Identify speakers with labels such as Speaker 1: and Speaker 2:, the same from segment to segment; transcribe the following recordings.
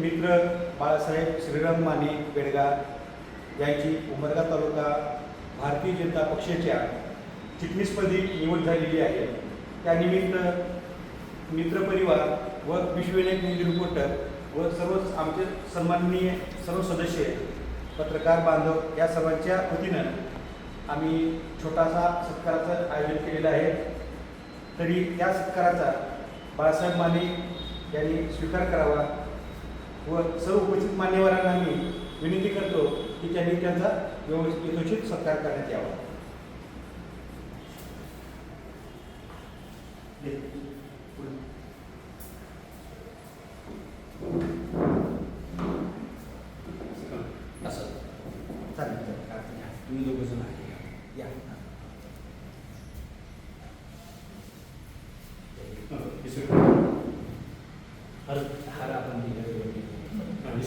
Speaker 1: मित्र बाळासाहेब श्रीराम माने बेडगा यांची उमरगा तालुका भारतीय जनता पक्षाच्या चिटणीसपदी निवड झालेली आहे. त्यानिमित्त मित्रपरिवार व विश्वविनायक न्यूज रिपोर्टर व सर्वच आमचे सन्माननीय सर्व सदस्य पत्रकार बांधव या सर्वांच्या वतीनं आम्ही छोटासा सत्काराचं आयोजन केलेलं आहे. तरी त्या सत्काराचा बाळासाहेब माने यांनी स्वीकार करावा. व सर्व उपस्थित मान्यवरांना मी विनंती करतो की त्यांनी त्यांचा व्यवस्थित यथोचित सत्कार करण्यात यावा.
Speaker 2: असं.
Speaker 1: चालेल चालेल.
Speaker 2: तुम्ही दोघं जण आहे.
Speaker 1: या.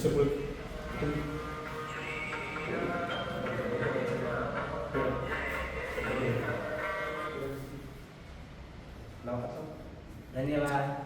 Speaker 1: Disable. Lau hết Daniela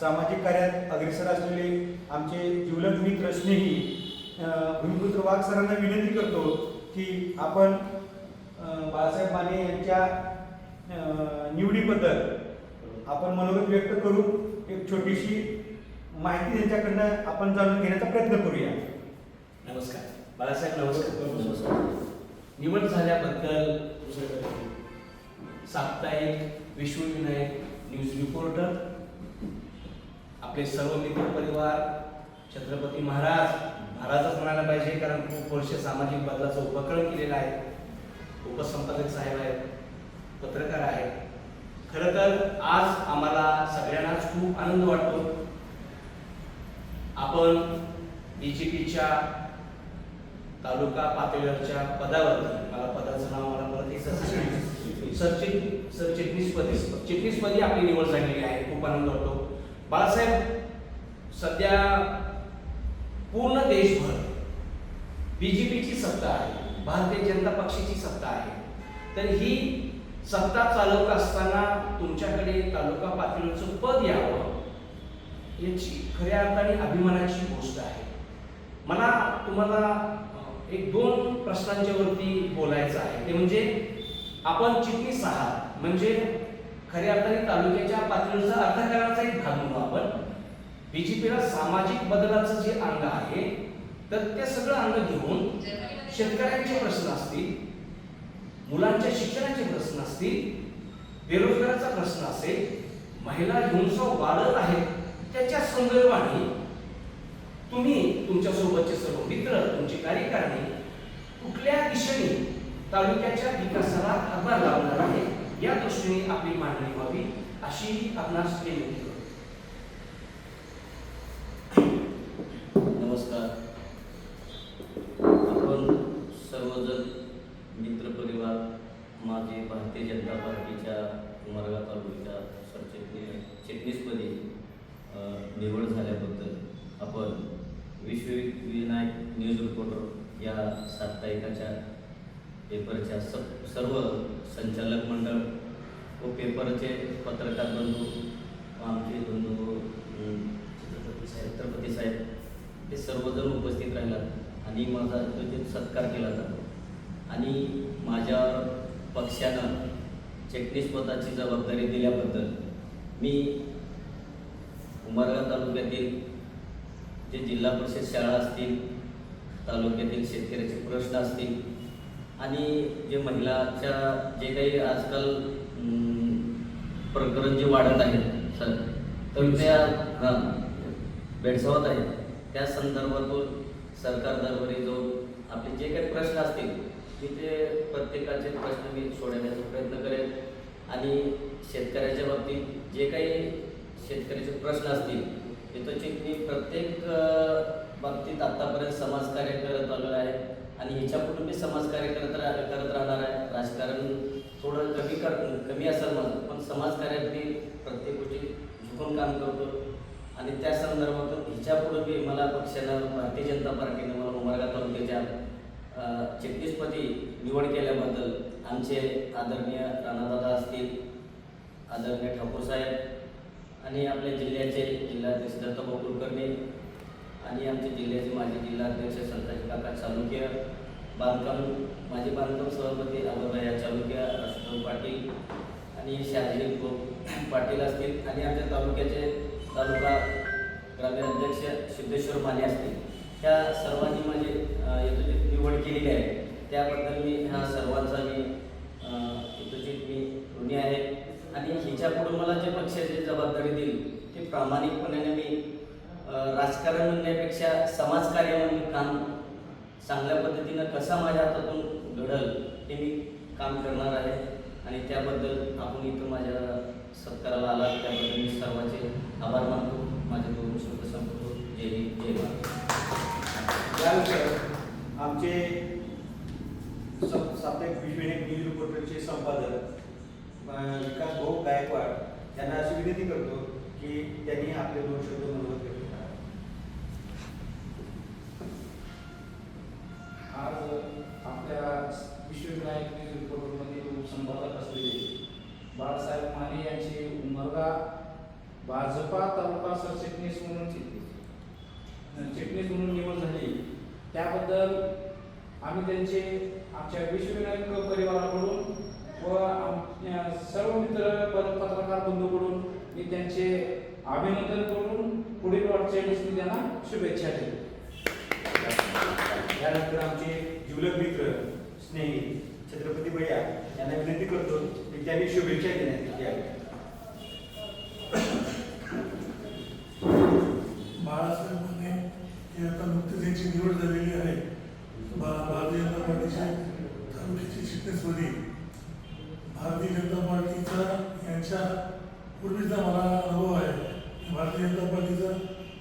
Speaker 1: सामाजिक कार्यात अग्रेसर असलेले आमचे जिवलग मित्र स्नेही भूमिपुत्र वाघ सरांना विनंती करतो की आपण बाळासाहेब माने यांच्या निवडीबद्दल आपण मनोगत व्यक्त करून एक छोटीशी माहिती त्यांच्याकडनं आपण जाणून घेण्याचा प्रयत्न करूया.
Speaker 2: नमस्कार. बाळासाहेब नमस्कार. निवड झाल्याबद्दल साप्ताहिक विश्वविनायक न्यूज रिपोर्टर आपले सर्व मित्र परिवार छत्रपती महाराज महाराजच म्हणायला पाहिजे कारण खूप वर्ष सामाजिक बदलाचा उपक्रम केलेला आहे उपसंपादक साहेब आहेत पत्रकार आहेत खरं तर आज आम्हाला सगळ्यांनाच खूप आनंद वाटतो आपण बी जे पीच्या तालुका पातळीवरच्या पदावरती मला पदाचं नाव मला परत सरचिटणीसपदी चिटणीसपदी आपली निवड झालेली आहे खूप आनंद वाटतो बाळासाहेब सध्या पूर्ण देशभर बीजेपीची सत्ता आहे भारतीय जनता पक्षाची सत्ता आहे. तर ही सत्ता चालवत असताना तुमच्याकडे तालुका पातळीवरचं पद यावं याची खऱ्या अर्थाने अभिमानाची गोष्ट आहे. मला तुम्हाला एक दोन प्रश्नांच्या वरती बोलायचं आहे. ते म्हणजे आपण चिटणीस आहात म्हणजे खऱ्या अर्थाने तालुक्याच्या पातळीचा अर्थकारणाचा एक भाग म्हणू आपण. बीजेपीला सामाजिक बदलाचं जे अंग आहे तर ते सगळं अंग घेऊन शेतकऱ्यांचे प्रश्न असतील मुलांच्या शिक्षणाचे प्रश्न असतील बेरोजगाराचा प्रश्न असेल महिला हिंसा वाढत आहेत त्याच्या संदर्भाने तुम्ही तुमच्या सोबतचे सर्व मित्र तुमची कार्यकारणी कुठल्या दिशेने तालुक्याच्या विकासाला हातभार लावणार आहे दृष्टीने आपली मांडणी व्हावी अशी आपणास विनंती करतो.
Speaker 3: नमस्कार. आपण सर्वजण मित्रपरिवार माझे भारतीय जनता पार्टीच्या उमरगा तालुक्याच्या सरचिटणी चिटणीसपदी निवड झाल्याबद्दल आपण विश्वविनायक न्यूज रिपोर्टर या साप्ताहिकाच्या पेपरच्या स सर्व संचालक मंडळ पेपरचे पत्रकार बंधू आमचे बंधू छत्रपती साहेब छत्रपती साहेब ते सर्वजण उपस्थित राहिलात आणि माझा योजित सत्कार केला जातो. आणि माझ्या पक्षानं चेकलिस्ट जबाबदारी दिल्याबद्दल मी उमरगा तालुक्यातील जे जिल्हा परिषद शाळा असतील तालुक्यातील शेतकऱ्याचे प्रश्न असतील आणि जे महिलाच्या जे काही आजकाल प्रकरण जे वाढत आहेत सर तर त्या हां. भेडसावत आहेत त्या संदर्भातून सरकार दरबारी जाऊन आपले जे काही प्रश्न असतील मी ते प्रत्येकाचे प्रश्न मी सोडवण्याचा प्रयत्न करेन. आणि शेतकऱ्याच्या बाबतीत जे काही शेतकऱ्याचे प्रश्न असतील ते तो मी प्रत्येक बाबतीत आत्तापर्यंत समाजकार्य आहे आणि ह्याच्यापुढे मी समाजकार्य करत राह करत राहणार आहे. राजकारण थोडं कमी कर कमी असेल माझं पण समाजकार्यात मी प्रत्येक गोष्टी झुकून काम करतो. आणि त्या संदर्भातून ह्याच्यापुढे मी मला पक्षानं भारतीय जनता पार्टीनं मला उमरगा तालुक्याच्या अ, चिटणीसपदी निवड केल्याबद्दल आमचे आदरणीय राणादादा असतील आदरणीय ठाकूर साहेब आणि आपल्या जिल्ह्याचे जिल्हाध्यक्ष दत्तभाऊ कुलकर्णी आणि आमचे जिल्ह्याचे माजी जिल्हाध्यक्ष संताजी काका चालुक्य बांधकाम माजी बांधकाम सभापती अमरभया चालुक्या राष्ट्रभाऊ पाटील आणि शहाजी गो- पाटील असतील आणि आमच्या तालुक्याचे तालुका ग्रामीण अध्यक्ष सिद्धेश्वर माने असतील. ह्या सर्वांनी माझी येतोची यथोचित निवड केलेली आहे त्याबद्दल मी ह्या सर्वांचा मी यथोचित मी ऋणी आहे. आणि ह्याच्या मला जे पक्षाची जबाबदारी देईल ते प्रामाणिकपणाने मी राजकारण म्हणण्यापेक्षा समाजकार्य म्हणून काम चांगल्या पद्धतीनं कसा माझ्या हातातून घडल हे मी काम करणार आहे. आणि त्याबद्दल आपण इथं माझ्या सत्काराला आला त्याबद्दल मी सर्वांचे आभार मानतो. माझे दोन शब्द संपतो. जय हिंद जय महाराष्ट्र
Speaker 1: आमचे साप्ताहिक विश्वनिक न्यूज रिपोर्टरचे संपादक विकास भाऊ गायकवाड यांना अशी विनंती करतो की त्यांनी आपले दोन शब्द मनोगत व्यक्त करावे
Speaker 4: आज आपल्या विश्वविनायक न्यूज रिपोर्टरमध्ये उपसंपादक असलेले बाळासाहेब माने यांची भाजपा तालुका सरचिटणीस म्हणून चिटणीस. चिटणीस म्हणून निवड झाली. त्याबद्दल आम्ही त्यांचे आमच्या विश्वविनायक परिवाराकडून व सर्व मित्र पत्रकार बंधूकडून मी त्यांचे अभिनंदन करून पुढील वाटचालीस मी त्यांना शुभेच्छा देतो.
Speaker 1: त्यानंतर आमचे जिवलग मित्र स्नेही छत्रपती भैया यांना विनंती करतो की त्यांनी शुभेच्छा देण्यात याव्या
Speaker 5: बाळासाहेब माने हे आता नुकतीच यांची निवड झालेली आहे. भा- भारतीय जनता पार्टीच्या तालुक्याची शिकण्यासाठी भारतीय जनता पार्टीचा यांच्या पूर्वीचा मला अनुभव आहे. भारतीय जनता पार्टीचा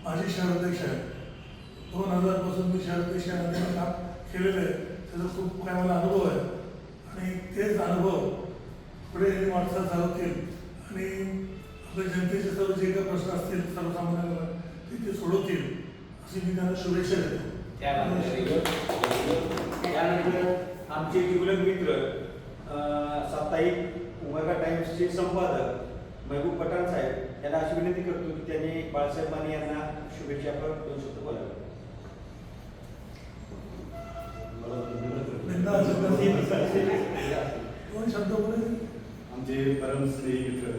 Speaker 5: माजी शहराध्यक्ष आहे. दोन हजारपासून मी शहराध्यक्ष आणि काम केलेलं आहे. त्याचा खूप काय मला अनुभव आहे. आणि तेच अनुभव पुढे वाटचाल चालवतील आणि आपल्या जनतेचे सर्व जे काही प्रश्न असतील सर्वसामान्यांना ते ते सोडवतील अशी मी त्यांना शुभेच्छा देतो.
Speaker 2: त्या बाबतीत
Speaker 1: यानंतर आमचे जिवलग मित्र अ, साप्ताहिक उमरगा टाइम्सचे संपादक महबूब पठाण साहेब यांना अशी विनंती करतो की त्यांनी बाळासाहेब माने यांना शुभेच्छा दोन शब्द बोलावे
Speaker 6: आमचे परमश्री मित्र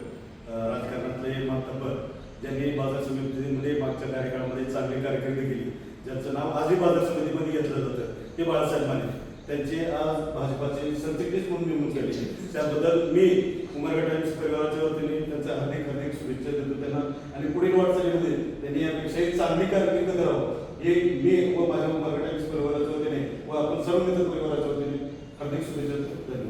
Speaker 6: राजकारणातले मातब्बर ज्यांनी बाजार समितीमध्ये म्हणजे मागच्या कार्यकाळामध्ये चांगली कारकिर्दी केली ज्यांचं नाव आजही बाजार समितीमध्ये घेतलं जातं ते बाळासाहेब माने त्यांचे आज भाजपाचे सरचिटणीस म्हणून नेमणूक केली त्याबद्दल मी उमरगा टाइम्स परिवाराच्या वतीने त्यांचा हार्दिक हार्दिक शुभेच्छा देतो त्यांना. आणि पुढील वाटचालीमध्ये त्यांनी यापेक्षाही चांगली कारकिर्द करावं. हे मी व माझ्या उमरगा टाइम्स परिवाराच्या वतीने व आपण सर्व मित्र परिवाराच्या वतीने हार्दिक शुभेच्छा देतो. धन्यवाद.